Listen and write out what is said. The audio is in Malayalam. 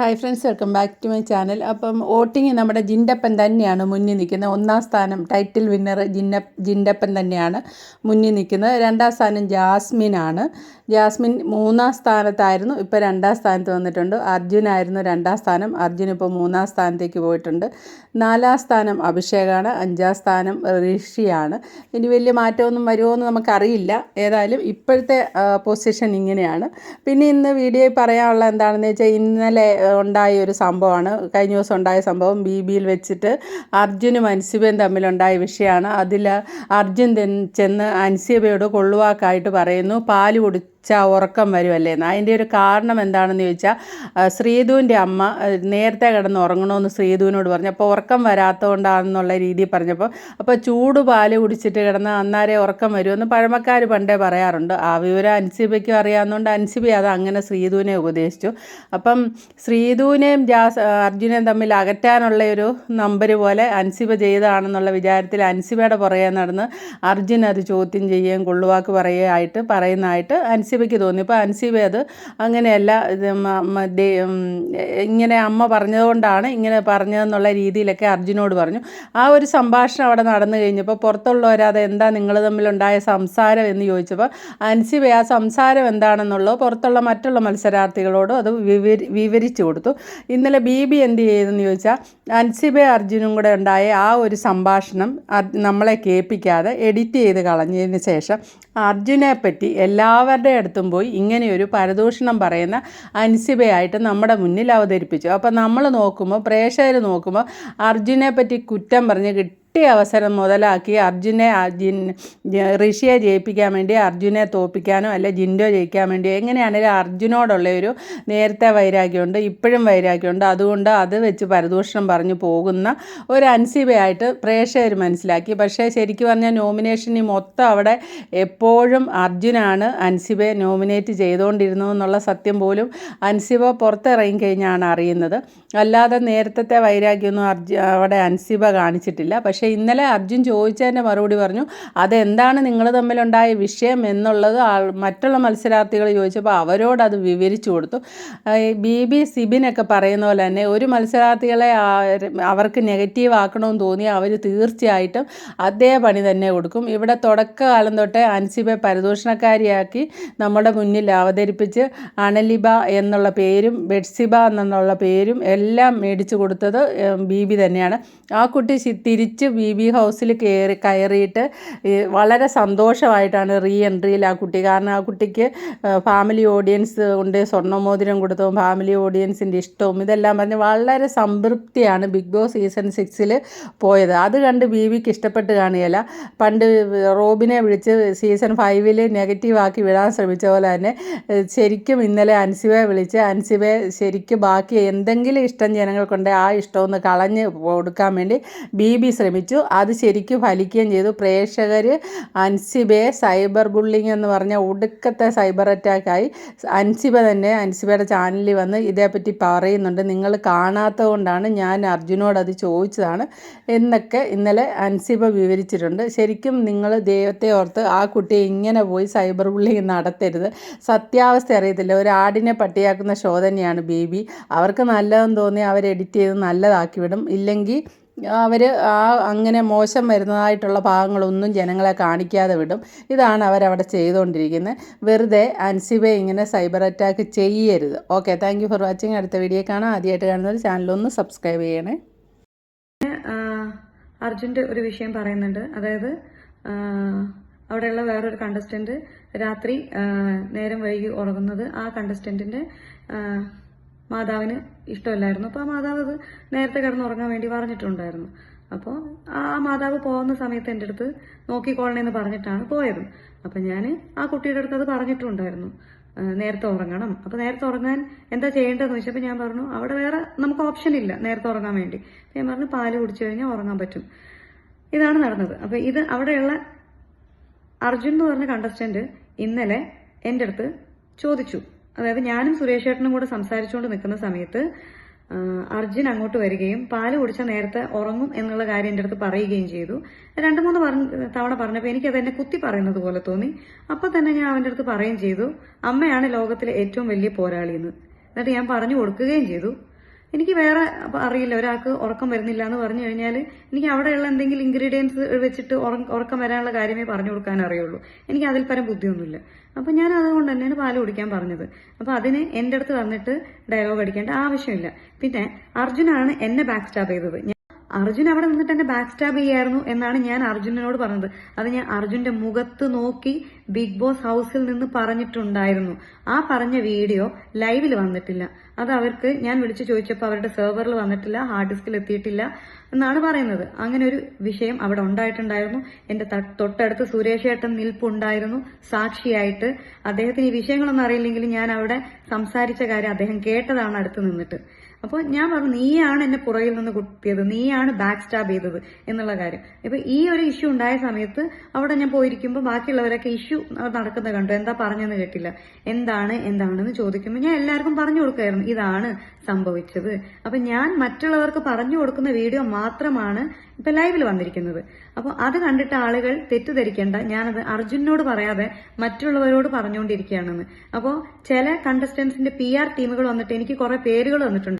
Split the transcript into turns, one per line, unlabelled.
Hi friends welcome back to my channel അപ്പം വോട്ടിങ് നമ്മുടെ ജിൻഡപ്പൻ തന്നെയാണ് മുന്നിൽ നിൽക്കുന്നത്. ഒന്നാം സ്ഥാനം ടൈറ്റിൽ വിന്നർ ജിന്ന ജിൻഡപ്പൻ തന്നെയാണ് മുന്നിൽ നിൽക്കുന്നത്. രണ്ടാം സ്ഥാനം ജാസ്മിനാണ് ജാസ്മിൻ മൂന്നാം സ്ഥാനത്തായിരുന്നു ഇപ്പോൾ രണ്ടാം സ്ഥാനത്ത് വന്നിട്ടുണ്ട്. അർജുനായിരുന്നു രണ്ടാം സ്ഥാനം അർജുൻ ഇപ്പോൾ മൂന്നാം സ്ഥാനത്തേക്ക് പോയിട്ടുണ്ട്. നാലാം സ്ഥാനം അഭിഷേകാണ് അഞ്ചാം സ്ഥാനം ഋഷിയാണ് ഇനി വലിയ മാറ്റമൊന്നും വരുമോ എന്ന് നമുക്കറിയില്ല. ഏതായാലും ഇപ്പോഴത്തെ പൊസിഷൻ ഇങ്ങനെയാണ്. പിന്നെ ഇന്ന് വീഡിയോയിൽ പറയാനുള്ള എന്താണെന്ന് വെച്ചാൽ ഇന്നലെ ഉണ്ടായ ഒരു സംഭവമാണ്. കഴിഞ്ഞ ദിവസം ഉണ്ടായ സംഭവം ബി ബിയിൽ വെച്ചിട്ട് അർജുനും അൻസിബയും തമ്മിലുണ്ടായ വിഷയമാണ്. അതിൽ അർജുൻ ചെന്ന് അൻസിബയോട് കൊള്ളുവാക്കായിട്ട് പറയുന്നു. പാൽ കുടിച്ചാൽ ഉറക്കം വരുമല്ലേ അതിന്റെ ഒരു കാരണം എന്താണെന്ന് ചോദിച്ചാൽ ശ്രീധുവിന്റെ അമ്മ നേരത്തെ കിടന്ന് ഉറങ്ങണമെന്ന് ശ്രീധുവിനോട് പറഞ്ഞു. അപ്പോൾ ഉറക്കം വരാത്തതുകൊണ്ടാണെന്നുള്ള രീതിയിൽ പറഞ്ഞപ്പോൾ അപ്പോൾ ചൂട് പാൽ കുടിച്ചിട്ട് കിടന്ന് അന്നാരെ ഉറക്കം വരുമെന്ന് പഴമക്കാർ പണ്ടേ പറയാറുണ്ട്. ആ വിവരം അൻസിബയ്ക്കും അറിയാവുന്നതുകൊണ്ട് അൻസിബി അത് അങ്ങനെ ശ്രീധുവിനെ ഉപദേശിച്ചു. അപ്പം ശ്രീധുവിനെയും ജാസ് അർജുനെയും തമ്മിൽ അകറ്റാനുള്ള ഒരു നമ്പർ പോലെ അൻസിബ ചെയ്തതാണെന്നുള്ള വിചാരത്തിൽ അൻസിബയുടെ പുറകെ നടന്ന് അർജുൻ അത് ചോദ്യം ചെയ്യുകയും കൊള്ളുവാക്ക് പറയുകയായിട്ട് പറയുന്നതായിട്ട് അൻസിബയ്ക്ക് തോന്നി. ഇപ്പോൾ അൻസിബ അത് അങ്ങനെയല്ല ഇങ്ങനെ അമ്മ പറഞ്ഞതുകൊണ്ടാണ് ഇങ്ങനെ പറഞ്ഞതെന്നുള്ള രീതിയിലൊക്കെ അർജുനോട് പറഞ്ഞു. ആ ഒരു സംഭാഷണം അവിടെ നടന്നു കഴിഞ്ഞപ്പോൾ പുറത്തുള്ളവരത് എന്താ നിങ്ങൾ തമ്മിലുണ്ടായ സംസാരം എന്ന് ചോദിച്ചപ്പോൾ അൻസിബ ആ സംസാരം എന്താണെന്നുള്ളത് പുറത്തുള്ള മറ്റുള്ള മത്സരാർത്ഥികളോടും അത് വിവരി വിവരിച്ചു കൊടുത്തു. ഇന്നലെ ബി ബി എന്ത് ചെയ്തെന്ന് ചോദിച്ചാൽ അൻസിബ അർജുനും കൂടെ ഉണ്ടായ ആ ഒരു സംഭാഷണം നമ്മളെ കേൾപ്പിക്കാതെ എഡിറ്റ് ചെയ്ത് കളഞ്ഞതിന് ശേഷം അർജുനെ പറ്റി എല്ലാവരുടെ അടുത്തും പോയി ഇങ്ങനെയൊരു പരദൂഷണം പറയുന്ന അൻസിബയായിട്ട് നമ്മുടെ മുന്നിൽ അവതരിപ്പിച്ചു. അപ്പോൾ നമ്മൾ നോക്കുമ്പോൾ പ്രേക്ഷകർ നോക്കുമ്പോൾ അർജുനെ പറ്റി കുറ്റം പറഞ്ഞ് കിട്ടിയ അവസരം മുതലാക്കി അർജുനെ ജിൻ ഋഷിയെ ജയിപ്പിക്കാൻ വേണ്ടി അർജുനെ തോപ്പിക്കാനോ അല്ലെ ജിൻഡോ ജയിക്കാൻ വേണ്ടിയോ എങ്ങനെയാണെങ്കിലും അർജുനോടുള്ള ഒരു നേരത്തെ വൈരാഗ്യമുണ്ട് ഇപ്പോഴും വൈരാഗ്യമുണ്ട്. അതുകൊണ്ട് അത് വെച്ച് പരദൂഷണം പറഞ്ഞു പോകുന്ന ഒരു അൻസിബയായിട്ട് പ്രേക്ഷകർ മനസ്സിലാക്കി. പക്ഷേ ശരിക്കും പറഞ്ഞാൽ നോമിനേഷൻ ഈ മൊത്തം അവിടെ എപ്പോഴും അർജുനാണ് അൻസിബയെ നോമിനേറ്റ് ചെയ്തുകൊണ്ടിരുന്നു എന്നുള്ള സത്യം പോലും അൻസിബ പുറത്തിറങ്ങി കഴിഞ്ഞാണ് അറിയുന്നത്. അല്ലാതെ നേരത്തെ വൈരാഗ്യമൊന്നും അർജു അവിടെ അൻസിബ കാണിച്ചിട്ടില്ല. പക്ഷേ ഇന്നലെ അർജുൻ ചോദിച്ചതിന്റെ മറുപടി പറഞ്ഞു അതെന്താണ് നിങ്ങൾ തമ്മിലുണ്ടായ വിഷയം എന്നുള്ളത് മറ്റുള്ള മത്സരാർത്ഥികൾ ചോദിച്ചപ്പോൾ അവരോട് അത് വിവരിച്ചു കൊടുത്തു. ബി ബി സിബിനൊക്കെ പറയുന്ന പോലെ തന്നെ ഒരു മത്സരാർത്ഥികളെ അവർക്ക് നെഗറ്റീവ് ആക്കണമെന്ന് തോന്നി അവർ തീർച്ചയായിട്ടും അതേ പണി തന്നെ കൊടുക്കും. ഇവിടെ തുടക്കകാലം തൊട്ടേ അൻസിബെ പരദൂഷണക്കാരിയാക്കി നമ്മുടെ മുന്നിൽ അവതരിപ്പിച്ച് അണലിബ എന്നുള്ള പേരും ബെഡ്സിബ എന്നുള്ള പേരും എല്ലാം മേടിച്ചു കൊടുത്തത് ബി തന്നെയാണ്. ആ കുട്ടി തിരിച്ച് ബി ബി ഹൗസിൽ കയറി കയറിയിട്ട് വളരെ സന്തോഷമായിട്ടാണ് റീ എൻട്രിയിൽ ആ കുട്ടി. കാരണം ആ കുട്ടിക്ക് ഫാമിലി ഓഡിയൻസ് ഉണ്ട് സ്വർണമോതിരം കൊടുത്തതും ഫാമിലി ഓഡിയൻസിന്റെ ഇഷ്ടവും ഇതെല്ലാം പറഞ്ഞ് വളരെ സംതൃപ്തിയാണ് ബിഗ് ബോസ് സീസൺ സിക്സിൽ പോയത്. അത് കണ്ട് ബി ബിക്ക് ഇഷ്ടപ്പെട്ട് കാണുകയില്ല പണ്ട് റോബിനെ വിളിച്ച് സീസൺ ഫൈവിൽ നെഗറ്റീവ് ആക്കി വിടാൻ ശ്രമിച്ച പോലെ തന്നെ ശരിക്കും ഇന്നലെ അൻസിബെ വിളിച്ച് അൻസിബെ ശരിക്കും ബാക്കി എന്തെങ്കിലും ഇഷ്ടം ജനങ്ങൾക്കുണ്ട് ആ ഇഷ്ടമൊന്ന് കളഞ്ഞ് കൊടുക്കാൻ വേണ്ടി ബി ബി ശ്രമിച്ചു. അത് ശരിക്കും ഫലിക്കുകയും ചെയ്തു. പ്രേക്ഷകർ അൻസിബയെ സൈബർ ബുള്ളിങ് എന്ന് പറഞ്ഞ ഒടുക്കത്തെ സൈബർ അറ്റാക്കായി. അൻസിബ തന്നെ അൻസിബയുടെ ചാനലിൽ വന്ന് ഇതേപ്പറ്റി പറയുന്നുണ്ട്. നിങ്ങൾ കാണാത്തത് കൊണ്ടാണ് ഞാൻ അർജുനോട് അത് ചോദിച്ചതാണ് എന്നൊക്കെ ഇന്നലെ അൻസിബ വിവരിച്ചിട്ടുണ്ട്. ശരിക്കും നിങ്ങൾ ദൈവത്തെ ഓർത്ത് ആ കുട്ടിയെ ഇങ്ങനെ പോയി സൈബർ ബുള്ളിങ് നടത്തരുത്. സത്യാവസ്ഥ അറിയത്തില്ല. ഒരു ആടിനെ പട്ടിയാക്കുന്ന ഷോ തന്നെയാണ് ബേബി. അവർക്ക് നല്ലതെന്ന് തോന്നി അവർ എഡിറ്റ് ചെയ്ത് നല്ലതാക്കി വിടും. ഇല്ലെങ്കിൽ അവർ ആ അങ്ങനെ മോശം വരുന്നതായിട്ടുള്ള ഭാഗങ്ങളൊന്നും ജനങ്ങളെ കാണിക്കാതെ വിടും. ഇതാണ് അവരവിടെ ചെയ്തുകൊണ്ടിരിക്കുന്നത്. വെറുതെ അൻസിബെ ഇങ്ങനെ സൈബർ അറ്റാക്ക് ചെയ്യരുത്. ഓക്കെ താങ്ക് ഫോർ വാച്ചിങ് അടുത്ത വീഡിയോ കാണാം. ആദ്യമായിട്ട് കാണുന്നവർ ചാനലൊന്ന് സബ്സ്ക്രൈബ് ചെയ്യണേ.
അർജുന്റെ ഒരു വിഷയം പറയുന്നുണ്ട്. അതായത് അവിടെയുള്ള വേറൊരു കണ്ടസ്റ്റന്റ് രാത്രി നേരം വൈകി ഉറങ്ങുന്നത് ആ കണ്ടസ്റ്റന്റിന്റെ മാതാവിന് ഇഷ്ടമല്ലായിരുന്നു. അപ്പോൾ ആ മാതാവ് അത് നേരത്തെ കിടന്നുറങ്ങാൻ വേണ്ടി പറഞ്ഞിട്ടുണ്ടായിരുന്നു. അപ്പോൾ ആ മാതാവ് പോകുന്ന സമയത്ത് എന്റെ അടുത്ത് നോക്കിക്കോളണമെന്ന് പറഞ്ഞിട്ടാണ് പോയത്. അപ്പം ഞാൻ ആ കുട്ടിയുടെ അടുത്ത് അത് പറഞ്ഞിട്ടുണ്ടായിരുന്നു. നേരത്തെ ഉറങ്ങണം. അപ്പോൾ നേരത്തെ ഉറങ്ങാൻ എന്താ ചെയ്യേണ്ടതെന്ന് ചോദിച്ചപ്പോൾ ഞാൻ പറഞ്ഞു അവിടെ വേറെ നമുക്ക് ഓപ്ഷൻ ഇല്ല നേരത്തെ ഉറങ്ങാൻ വേണ്ടി. ഞാൻ പറഞ്ഞു പാൽ കുടിച്ചു കഴിഞ്ഞാൽ ഉറങ്ങാൻ പറ്റും. ഇതാണ് നടന്നത്. അപ്പോൾ ഇത് അവിടെയുള്ള അർജുൻ എന്ന് പറഞ്ഞ കണ്ടസ്റ്റന്റ് ഇന്നലെ എന്റെ അടുത്ത് ചോദിച്ചു. അതായത് ഞാനും സുരേഷ് ചേട്ടനും കൂടെ സംസാരിച്ചുകൊണ്ട് നിൽക്കുന്ന സമയത്ത് അർജുൻ അങ്ങോട്ട് വരികയും പാൽ കുടിച്ച നേരത്തെ ഉറങ്ങും എന്നുള്ള കാര്യം എന്റെ അടുത്ത് പറയുകയും ചെയ്തു. രണ്ട് മൂന്ന് തവണ പറഞ്ഞപ്പോൾ എനിക്കത് എന്നെ കുത്തി പറയുന്നത് പോലെ തോന്നി. അപ്പോൾ തന്നെ ഞാൻ അവന്റെ അടുത്ത് പറയുകയും ചെയ്തു അമ്മയാണ് ലോകത്തിലെ ഏറ്റവും വലിയ പോരാളി എന്ന് എന്നിട്ട് ഞാൻ പറഞ്ഞു കൊടുക്കുകയും ചെയ്തു. എനിക്ക് വേറെ അറിയില്ല. ഒരാൾക്ക് ഉറക്കം വരുന്നില്ല എന്ന് പറഞ്ഞു കഴിഞ്ഞാൽ എനിക്ക് അവിടെയുള്ള എന്തെങ്കിലും ഇൻഗ്രീഡിയൻസ് വെച്ചിട്ട് ഉറക്കം വരാനുള്ള കാര്യമേ പറഞ്ഞു കൊടുക്കാൻ അറിയുള്ളൂ. എനിക്ക് അതിൽ പരം ബുദ്ധിയൊന്നുമില്ല. അപ്പം ഞാൻ അതുകൊണ്ട് തന്നെയാണ് പാൽ കുടിക്കാൻ പറഞ്ഞത്. അപ്പം അതിന് എന്റെ അടുത്ത് വന്നിട്ട് ഡയലോഗ് അടിക്കേണ്ട ആവശ്യമില്ല. പിന്നെ അർജുനാണ് എന്നെ ബാക്ക് സ്റ്റാബ് ചെയ്തത് അർജുൻ അവിടെ നിന്നിട്ട് എന്നെ ബാക്ക് സ്റ്റാബ് ചെയ്യായിരുന്നു എന്നാണ് ഞാൻ അർജുനനോട് പറഞ്ഞത്. അത് ഞാൻ അർജുന്റെ മുഖത്ത് നോക്കി ബിഗ് ബോസ് ഹൗസിൽ നിന്ന് പറഞ്ഞിട്ടുണ്ടായിരുന്നു. ആ പറഞ്ഞ വീഡിയോ ലൈവിൽ വന്നിട്ടില്ല. അത് അവർക്ക് ഞാൻ വിളിച്ചു ചോദിച്ചപ്പോൾ അവരുടെ സെർവറിൽ വന്നിട്ടില്ല ഹാർഡ് ഡിസ്കിൽ എത്തിയിട്ടില്ല എന്നാണ് പറയുന്നത്. അങ്ങനെ ഒരു വിഷയം അവിടെ ഉണ്ടായിട്ടുണ്ടായിരുന്നു. എന്റെ തൊട്ടടുത്ത് സുരേഷ് ഏട്ടൻ നിൽപ്പുണ്ടായിരുന്നു സാക്ഷിയായിട്ട്. അദ്ദേഹത്തിന് ഈ വിഷയങ്ങളൊന്നും അറിയില്ലെങ്കിലും ഞാൻ അവിടെ സംസാരിച്ച കാര്യം അദ്ദേഹം കേട്ടതാണ് അടുത്ത് നിന്നിട്ട്. അപ്പോൾ ഞാൻ പറഞ്ഞു നീയാണ് എന്നെ പുറകിൽ നിന്ന് കുത്തിയത് നീയാണ് ബാക്ക് സ്റ്റാബ് ചെയ്തത് എന്നുള്ള കാര്യം. ഇപ്പൊ ഈ ഒരു ഇഷ്യൂ ഉണ്ടായ സമയത്ത് അവിടെ ഞാൻ പോയിരിക്കുമ്പോൾ ബാക്കിയുള്ളവരൊക്കെ ഇഷ്യൂ നടക്കുന്നത് കണ്ടു. എന്താ പറഞ്ഞെന്ന് കേട്ടില്ല. എന്താണ് എന്താണെന്ന് ചോദിക്കുമ്പോൾ ഞാൻ എല്ലാവർക്കും പറഞ്ഞു കൊടുക്കായിരുന്നു ഇതാണ് സംഭവിച്ചത്. അപ്പൊ ഞാൻ മറ്റുള്ളവർക്ക് പറഞ്ഞു കൊടുക്കുന്ന വീഡിയോ മാത്രമാണ് ഇപ്പൊ ലൈവിൽ വന്നിരിക്കുന്നത്. അപ്പോൾ അത് കണ്ടിട്ട് ആളുകൾ തെറ്റിദ്ധരിക്കേണ്ട ഞാനത് അർജുനോട് പറയാതെ മറ്റുള്ളവരോട് പറഞ്ഞുകൊണ്ടിരിക്കുകയാണെന്ന്. അപ്പോൾ ചില കണ്ടസ്റ്റൻസിന്റെ പി ആർ ടീമുകൾ വന്നിട്ട് എനിക്ക് കുറെ പേരുകൾ വന്നിട്ടുണ്ട്.